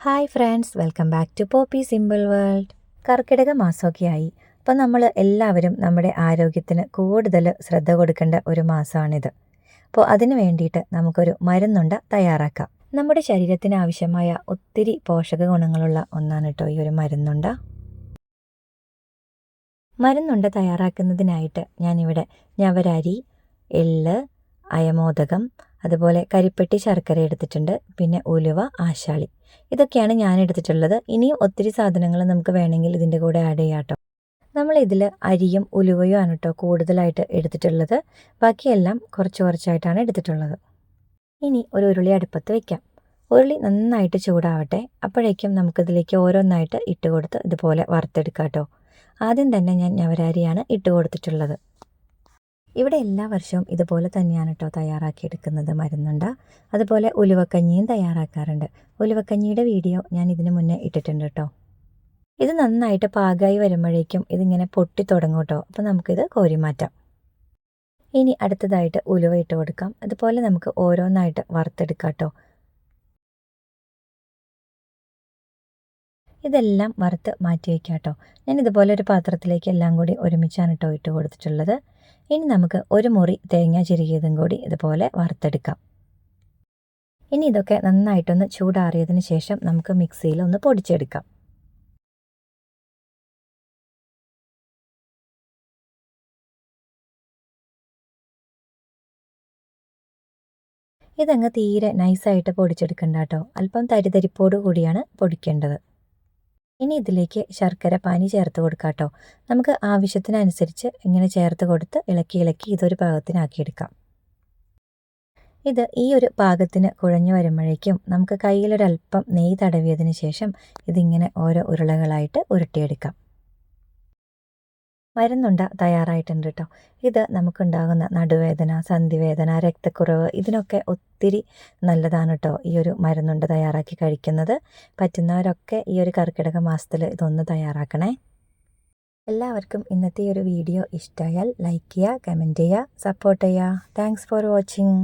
Hi friends welcome back to Poppy Simple World കർക്കിടക മാസമൊക്കെയായി. അപ്പോൾ നമ്മൾ എല്ലാവരും നമ്മുടെ ആരോഗ്യത്തിന് കൂടുതൽ ശ്രദ്ധ കൊടുക്കേണ്ട ഒരു മാസമാണിത്. അപ്പോൾ അതിന് വേണ്ടിയിട്ട് നമുക്കൊരു മരുന്നുണ്ട തയ്യാറാക്കാം. നമ്മുടെ ശരീരത്തിന് ആവശ്യമായ ഒത്തിരി പോഷക ഗുണങ്ങളുള്ള ഒന്നാണ് കേട്ടോ ഈ ഒരു മരുന്നുണ്ട. മരുന്നുണ്ട തയ്യാറാക്കുന്നതിനായിട്ട് ഞാനിവിടെ ഞവരാരി എള്ള് അയമോദകം അതുപോലെ കരിപ്പെട്ടി ശർക്കര എടുത്തിട്ടുണ്ട് പിന്നെ ഉലുവ ആശാളി. ഇതൊക്കെയാണ് ഞാൻ എടുത്തിട്ടുള്ളത് ഇനിയും ഒത്തിരി സാധനങ്ങൾ നമുക്ക് വേണമെങ്കിൽ ഇതിന്റെ കൂടെ ആഡ് ചെയ്യാം കേട്ടോ നമ്മൾ ഇതിൽ അരിയും ഉലുവയും ആണ് കേട്ടോ കൂടുതലായിട്ട് എടുത്തിട്ടുള്ളത്. ബാക്കിയെല്ലാം കുറച്ച് കുറച്ചായിട്ടാണ് എടുത്തിട്ടുള്ളത്. ഇനി ഒരു ഉരുളി അടുപ്പത്ത് വെക്കാം. ഉരുളി നന്നായിട്ട് ചൂടാവട്ടെ. അപ്പോഴേക്കും നമുക്കിതിലേക്ക് ഓരോന്നായിട്ട് ഇട്ട് കൊടുത്ത് ഇതുപോലെ വറുത്തെടുക്കാം കേട്ടോ ആദ്യം തന്നെ ഞാൻ ഞവരാരിയാണ് ഇട്ട് കൊടുത്തിട്ടുള്ളത്. ഇവിടെ എല്ലാ വർഷവും ഇതുപോലെ തന്നെയാണ് കേട്ടോ തയ്യാറാക്കിയെടുക്കുന്നത് മരുന്നുണ്ട. അതുപോലെ ഉലുവക്കഞ്ഞിയും തയ്യാറാക്കാറുണ്ട്. ഉലുവക്കഞ്ഞിയുടെ വീഡിയോ ഞാൻ ഇതിനു മുന്നേ ഇട്ടിട്ടുണ്ട് കേട്ടോ ഇത് നന്നായിട്ട് പാകമായി വരുമ്പോഴേക്കും ഇതിങ്ങനെ പൊട്ടി തുടങ്ങും കേട്ടോ അപ്പോൾ നമുക്കിത് കോരി മാറ്റാം. ഇനി അടുത്തതായിട്ട് ഉലുവ ഇട്ട് കൊടുക്കാം. അതുപോലെ നമുക്ക് ഓരോന്നായിട്ട് വറുത്തെടുക്കാം കേട്ടോ ഇതെല്ലാം വറുത്ത് മാറ്റി വയ്ക്കാം കേട്ടോ ഞാൻ ഇതുപോലെ ഒരു പാത്രത്തിലേക്ക് എല്ലാം കൂടി ഒരുമിച്ചാണ് കേട്ടോ ഇട്ട് കൊടുത്തിട്ടുള്ളത്. ഇനി നമുക്ക് ഒരു മുറി തേങ്ങ ചിരുകിയതും കൂടി ഇതുപോലെ വറുത്തെടുക്കാം. ഇനി ഇതൊക്കെ നന്നായിട്ടൊന്ന് ചൂടാറിയതിന് ശേഷം നമുക്ക് മിക്സിയിൽ ഒന്ന് പൊടിച്ചെടുക്കാം. ഇതങ്ങ് തീരെ നൈസായിട്ട് പൊടിച്ചെടുക്കണ്ട കേട്ടോ. അല്പം തരിതരിപ്പോടു കൂടിയാണ് പൊടിക്കേണ്ടത്. ഇനി ഇതിലേക്ക് ശർക്കര പാനി ചേർത്ത് കൊടുക്കാം കേട്ടോ നമുക്ക് ആവശ്യത്തിനനുസരിച്ച് ഇങ്ങനെ ചേർത്ത് കൊടുത്ത് ഇളക്കി ഇളക്കി ഇതൊരു പാകത്തിനാക്കിയെടുക്കാം. ഇത് ഈ ഒരു പാകത്തിന് കുഴഞ്ഞു വരുമ്പോഴേക്കും നമുക്ക് കയ്യിലൊരല്പം നെയ്യ് തടവിയതിന് ശേഷം ഇതിങ്ങനെ ഓരോ ഉരുളകളായിട്ട് ഉരുട്ടിയെടുക്കാം. മരുന്നുണ്ട തയ്യാറായിട്ടുണ്ട് കേട്ടോ ഇത് നമുക്കുണ്ടാകുന്ന നടുവേദന സന്ധിവേദന രക്തക്കുറവ് ഇതിനൊക്കെ ഒത്തിരി നല്ലതാണ് കേട്ടോ ഈ ഒരു മരുന്നുണ്ട തയ്യാറാക്കി കഴിക്കുന്നത്. പറ്റുന്നവരൊക്കെ ഈ ഒരു കർക്കിടക മാസത്തിൽ ഇതൊന്ന് തയ്യാറാക്കണേ. എല്ലാവർക്കും ഇന്നത്തെ ഒരു വീഡിയോ ഇഷ്ടമായാൽ ലൈക്ക് ചെയ്യുക കമന്റ് ചെയ്യുക സപ്പോർട്ട് ചെയ്യുക. Thanks for watching